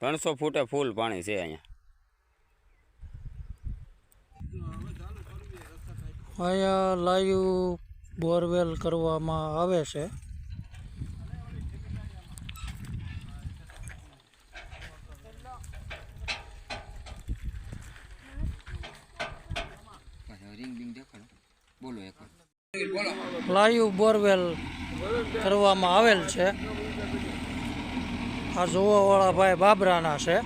ત્રણસો ફૂટે ફૂલ પાણી છે અહીંયા. અહીંયા લાઈવ બોરવેલ કરવામાં આવે છે. લાઈવ બોરવેલ કરવામાં આવેલ છે. આ જોવાવાળા ભાઈ બાબરાના છે.